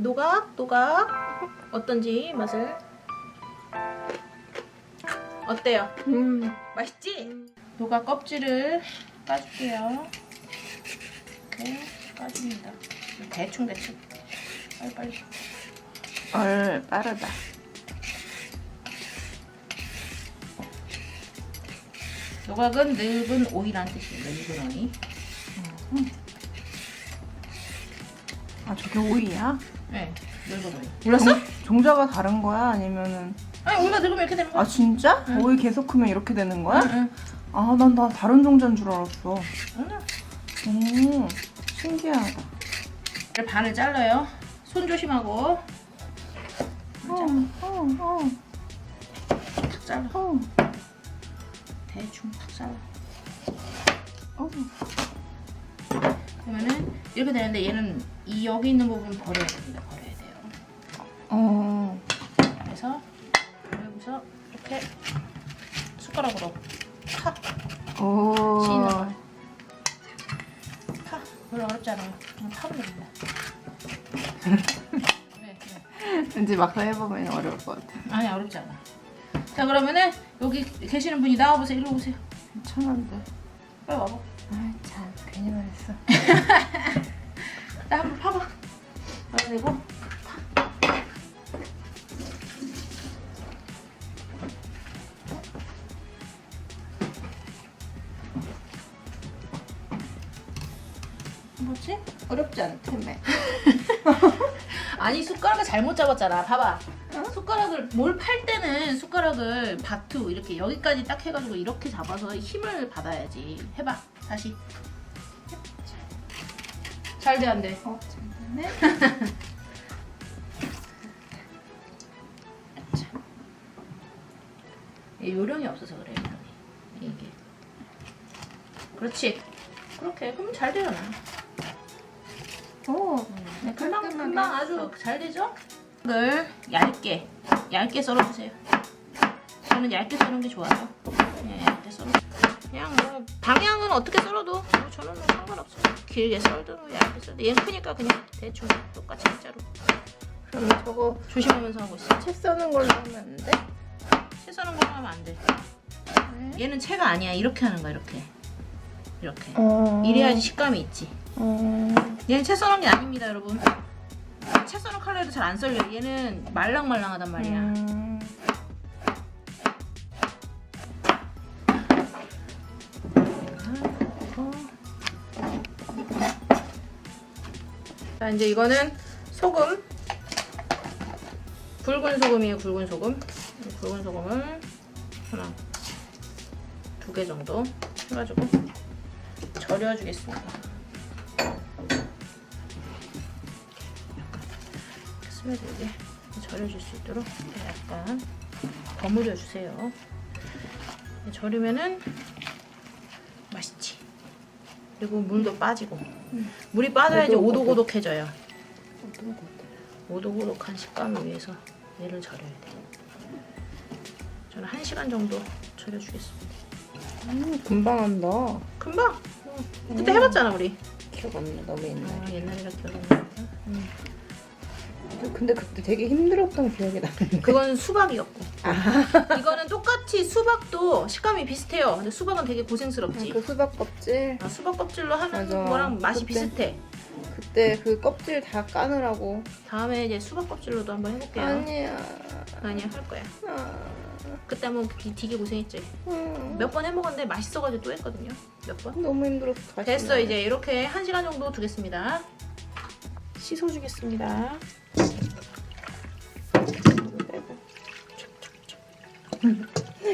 노각 노각 어떤지 맛을 어때요? 음. 맛있지? 노각 껍질을 까줄게요. 이렇게 까줍니다. 대충 대충. 빨리 빨리. 얼 빠르다. 노각은 늙은 오이란 뜻이에요. 늙은 오이. 아 저게 오이야? 네, 오이. 몰랐어? 종자가 다른 거야? 아니면은 아니 오이가 늙으면 이렇게 되는 거야. 아 진짜? 응. 오이 계속 크면 이렇게 되는 거야? 응, 아 난 다 다른 종자인 줄 알았어. 응. 오 신기하다. 응. 반을 잘라요. 손 조심하고 어, 어, 어, 탁 잘라. 어, 대충 탁 잘라. 어. 그러면은 이렇게 되는데 얘는 이 여기 있는 부분 버려야 됩니다. 버려야 돼요. 어. 그래서 여기서 이렇게 숟가락으로 팍 오. 찌는 거. 파. 별로 어렵지 않아요. 그냥 파면 됩니다. 네, 네. 왠지 막상 해보면 어려울 것 같아. 아니 어렵지 않아. 자 그러면은 여기 계시는 분이 나와보세요. 일로 오세요. 괜찮은데. 빨리 와봐. 그리고 뭐지? 어렵지 않다며. 아니 숟가락을 잘못 잡았잖아. 봐봐. 숟가락을 뭘 팔 때는 숟가락을 바투 이렇게 여기까지 딱 해가지고 이렇게 잡아서 힘을 받아야지. 해봐. 다시. 잘 돼 안 돼? 어. 얘 요령이 없어서 그래 요령이. 이게 그렇지 그렇게 그럼 잘 되잖아 오. 네, 금방 금방 아주 잘 되죠? 이걸 얇게 얇게 썰어주세요 저는 얇게 썰는 게 좋아요 그냥 얇게 썰어 그냥 뭐 방향은 어떻게 썰어도 뭐 저는 뭐 상관없어요 길게 썰든 뭐 얇게 썰든 얘는 크니까 그냥 대충 똑같이 진짜로 그럼 저거 조심하면서 하고 있어 채 써는 걸로 하면 안 돼? 채 써는 거 하면 안돼 얘는 채가 아니야 이렇게 하는 거야 이렇게 이렇게 어. 이래야지 식감이 있지. 어. 얘는 채 써놓은 게 아닙니다, 여러분. 채 써놓은 칼로리도 잘 안 썰려. 얘는 말랑말랑하단 말이야. 음. 자, 이제 이거는 소금. 굵은 소금이에요, 굵은 소금. 이 굵은 소금을 하나, 두 개 정도 해가지고 절여주겠습니다. 스며들게 절여줄 수 있도록 약간 버무려 주세요. 절이면은. 그리고 물도 빠지고 물이 빠져야지 오독오독. 오독오독해져요. 오독오독한 식감을 위해서 얘를 절여야 돼. 저는 한 시간 정도 절여주겠습니다. 음, 금방 한다. 금방. 그때 해봤잖아 우리. 기억 안 나, 너무 옛날에. 아, 옛날이라 기억이 안 나. 근데 그때 되게 힘들었던 기억이 나는데. 그건 수박이었고. 이거는 똑같 이 수박도 식감이 비슷해요. 근데 수박은 되게 고생스럽지. 그 수박 껍질. 아, 수박 껍질로 하는 맞아. 거랑 맛이 그때. 비슷해. 그때 그 껍질 다 까느라고. 다음에 이제 수박 껍질로도 한번 해볼게요. 아니야. 아니야 할 거야. 아. 그때 한번 기- 되게 고생했지. 음. 몇 번 해먹었는데 맛있어가지고 또 했거든요. 몇 번. 너무 힘들었어. 다시 됐어. 이제 이렇게 한 시간 정도 두겠습니다. 씻어주겠습니다. 빼고.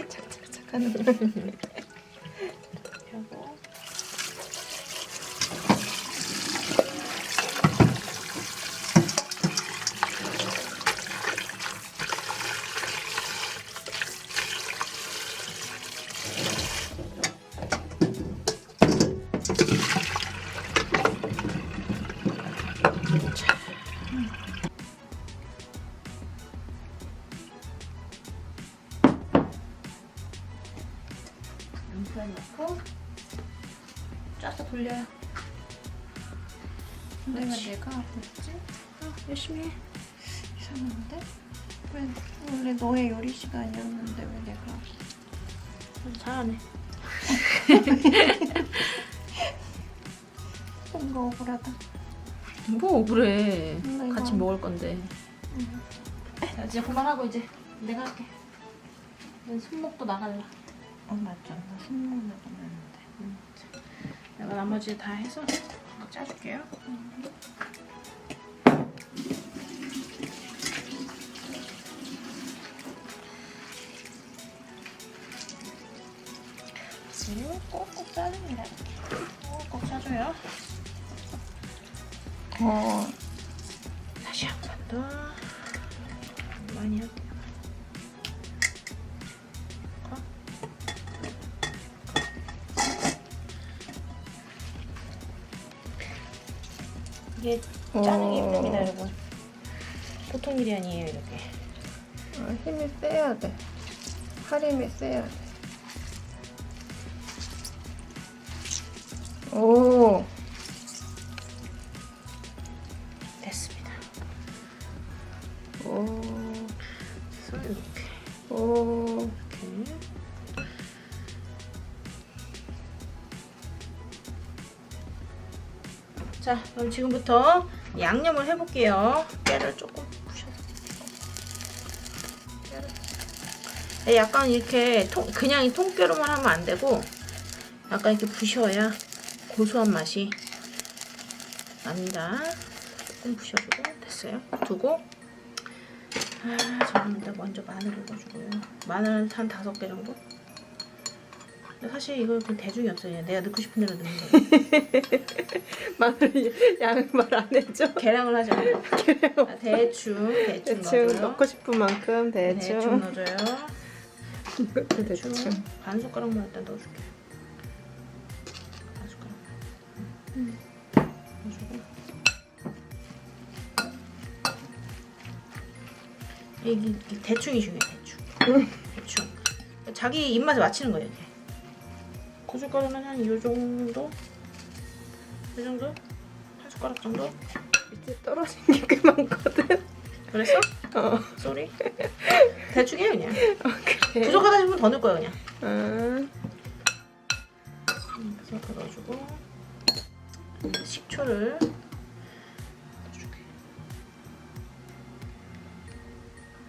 착착착 하 내가. 내가 아팠지? 열심히 해. 이상한데? 왜 원래 너의 요리 시간이었는데 왜 내가 잘하네. 뭔가 억울하다. 뭐 억울해. 나 이거 같이 안- 먹을 건데. 자, 이제 그만하고 이제 내가 할게. 내 손목도 나갈라. 어 맞죠. 나 손목 나가는데. 내가 나머지 다 해서 짜줄게요. 그리고 꼭꼭 짜줍니다. 꼭꼭 짜줘요. 어 짜는 게 어. 힘듭니다, 여러분. 보통 일이 아니에요, 이렇게. 아, 힘이 세야 돼. 팔 힘이 세야 돼. 오. 됐습니다. 오. 손 이렇게. 오. 이렇게. 자, 그럼 지금부터 양념을 해볼게요. 깨를 조금 부셔서. 네, 약간 이렇게 통, 그냥 이 통깨로만 하면 안 되고, 약간 이렇게 부셔야 고소한 맛이 납니다. 조금 부셔주고, 됐어요. 두고, 아, 저는 일단 먼저 마늘 읽어주고요. 마늘 한 다섯 개 정도? 사실 이거 그 대중이 없어요. 그냥 내가 넣고 싶은 대로 넣는 거예요. 마늘 양을 말안 해줘. 계량을 하지 않아요. 아, 대충, 대충, 대충 넣어줘요. 넣고 싶은 만큼 대충 대충. 넣어줘요. 이것도 대충. 대충. 반 숟가락만 일단 넣어줄게. 반 숟가락. 음. 넣어주고. 이게, 이게 대충이 중요해, 대충. 음. 대충. 자기 입맛에 맞추는 거예요, 이게. 고춧가루는 한 이 정도? 이 정도? 한 숟가락 정도? 밑에 떨어진 게꽤 많거든. 그랬어? 어. 쏘리? 대충 해 그냥. 그래. 부족하다 싶으면 더 넣을 거야 그냥. 아. 그래서 더 넣어주고 식초를 넣어줄게.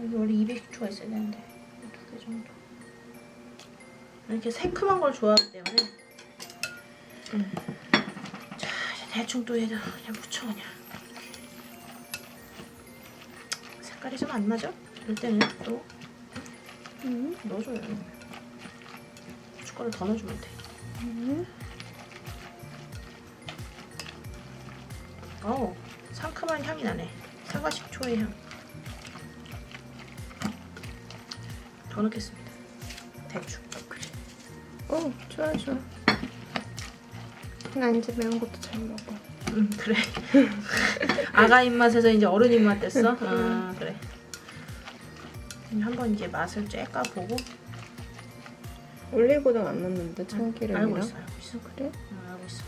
여기 원래 200식초가 있어야 되는데 두 개 정도. 이렇게 새콤한 걸 좋아하기 때문에 음. 자 이제 대충 또 얘를 그냥 묻혀 그냥. 색깔이 좀 안 나죠? 이럴 때는 또 음. 넣어줘요. 고춧가루 더 넣어주면 돼. 음. 어우, 상큼한 향이 나네. 사과 식초의 향. 더 넣겠습니다. 대충. 좋아 좋아. 나 이제 매운 것도 잘 먹어. 음, 그래. 아가 입맛에서 이제 어른 입맛 됐어? 아, 그래. 음, 한번 이제 맛을 쬐까 보고 올리고당 안 넣는데 알고 참기름이랑. 있어, 알고 있어. 그래? 아, 알고 있어.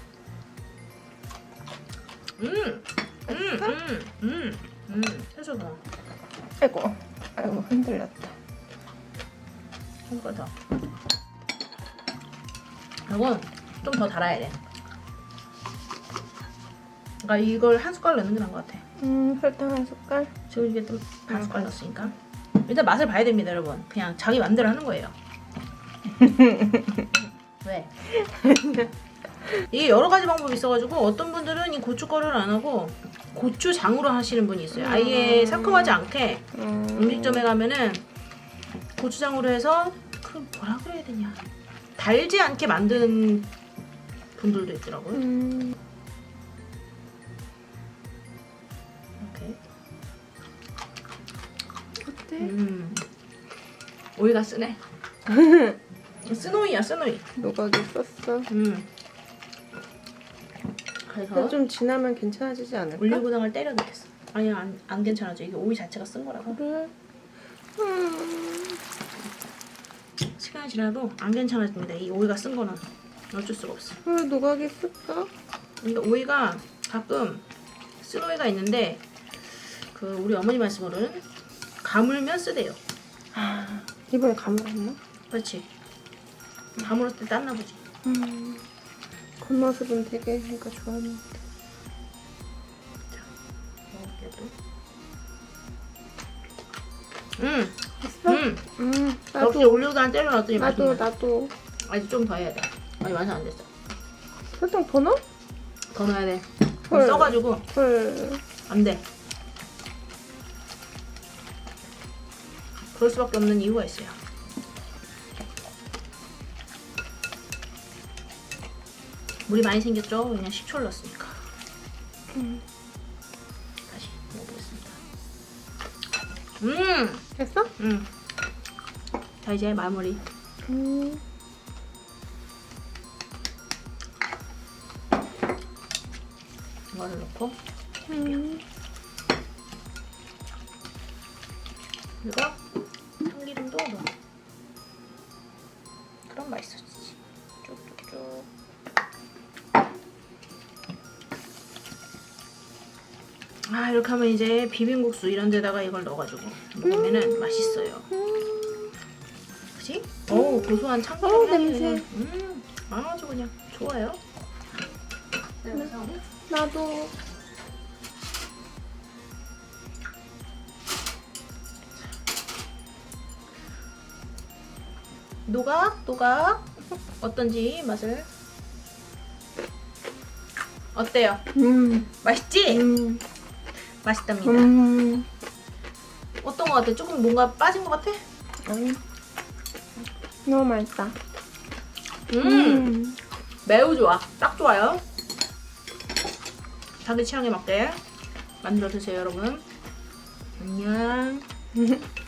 음, 음, 음, 음, 음. 해줘 더. 아이고 아이고 흔들렸다. 한번 더. 이건 좀 더 달아야 돼. 그러니까 이걸 한 숟갈 넣는 게 나은 것 같아. 음 설탕 한 숟갈. 지금 이게 또반 숟갈 넣었으니까. 일단 맛을 봐야 됩니다, 여러분. 그냥 자기 맘대로 하는 거예요. 왜? 이게 여러 가지 방법이 있어가지고 어떤 분들은 이 고춧가루를 안 하고 고추장으로 하시는 분이 있어요. 아예 상큼하지 않게 음. 음식점에 가면은 고추장으로 해서 그 뭐라 그래야 되냐 달지 않게 만든 분들도 있더라고요. 음. 이렇게. 어때? 음. 오이가 쓰네. 쓰노이야 쓰노이. 노각이 썼어. 음. 그래서 좀 지나면 괜찮아지지 않을까? 올리고당을 때려 넣겠어. 아니 안, 안 괜찮아져. 이게 오이 자체가 쓴 거라서 그래. 음. 시간이 지나도 안 괜찮아집니다. 이 오이가 쓴 거는 어쩔 수가 없어. 왜 노각이 쓸까? 그러니까 오이가 가끔 쓴 오이가 있는데 그 우리 어머니 말씀으로는 가물면 쓰대요. 아, 이번에 감을했나? 그렇지. 가물을 때 땄나 보지. 음. 겉모습은 되게 그러니까 좋아하는데. 먹을게 또. 음? 음. 음. 역시 나도 올리고당 안 때려 놨더니 나도 맛있네. 나도 아직 좀 더 해야 돼. 아직 완성 안 됐어. 설탕 더 넣어? 더 넣어야 돼. 헐. 써가지고 헐. 안 돼. 그럴 수밖에 없는 이유가 있어요. 물이 많이 생겼죠? 그냥 식초를 넣었으니까. 음. 다시 먹어보겠습니다. 음, 됐어? 음. 자 이제 마무리. 음. 이거를 넣고 음. 그리고 참기름도 넣어. 그럼 맛있어지지. 쭉쭉쭉. 아 이렇게 하면 이제 비빔국수 이런 데다가 이걸 넣어가지고 먹으면은 맛있어요. 오 고소한 참기름 어, 향이 냄새. 음 아주 그냥 좋아요. 나도 녹아 녹아 어떤지 맛을 어때요? 음. 맛있지? 음. 맛있답니다. 음. 어떤 거 같아? 조금 뭔가 빠진 거 같아? 아니. 너무 맛있다. 음, 매우 좋아. 딱 좋아요. 자기 취향에 맞게 만들어 드세요, 여러분. 안녕.